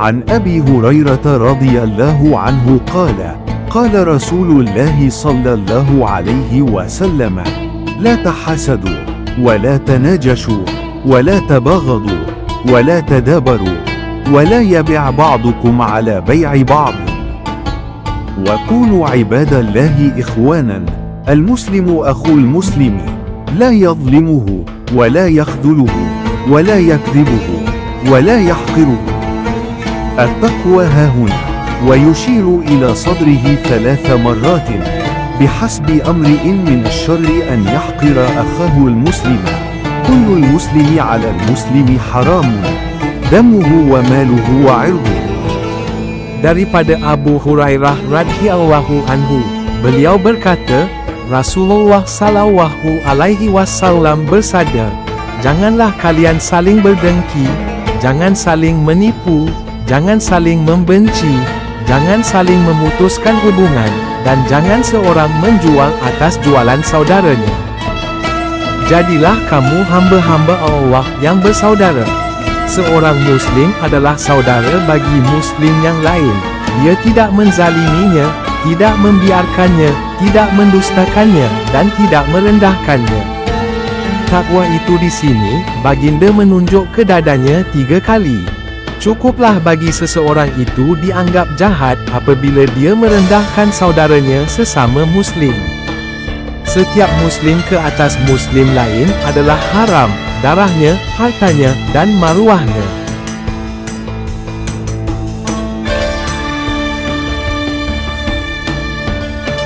عن أبي هريرة رضي الله عنه قال قال رسول الله صلى الله عليه وسلم لا تحسدوا ولا تناجشوا ولا تباغضوا ولا تدابروا ولا يبع بعضكم على بيع بعض. وكونوا عباد الله إخوانا المسلم أخو المسلم لا يظلمه ولا يخذله ولا يكذبه ولا يحقره. التقوى ها هنا ويشير إلى صدره ثلاث مرات بحسب امرئ من الشر أن يحقر أخاه المسلم كل المسلم على المسلم حرام دمه وماله وعرضه daripada Abu Hurairah radhiyallahu anhu beliau berkata Rasulullah sallallahu alaihi wasallam bersabda janganlah kalian saling berdengki jangan saling menipu jangan saling membenci jangan saling memutuskan hubungan dan jangan seorang menjual atas jualan saudaranya jadilah kamu hamba-hamba Allah yang bersaudara Seorang Muslim adalah saudara bagi Muslim yang lain. Dia tidak menzaliminya, tidak membiarkannya, tidak mendustakannya, dan tidak merendahkannya. Takwa itu di sini, baginda menunjuk ke dadanya tiga kali. Cukuplah bagi seseorang itu dianggap jahat apabila dia merendahkan saudaranya sesama Muslim. Setiap Muslim ke atas Muslim lain adalah haram, darahnya, hartanya, dan maruahnya.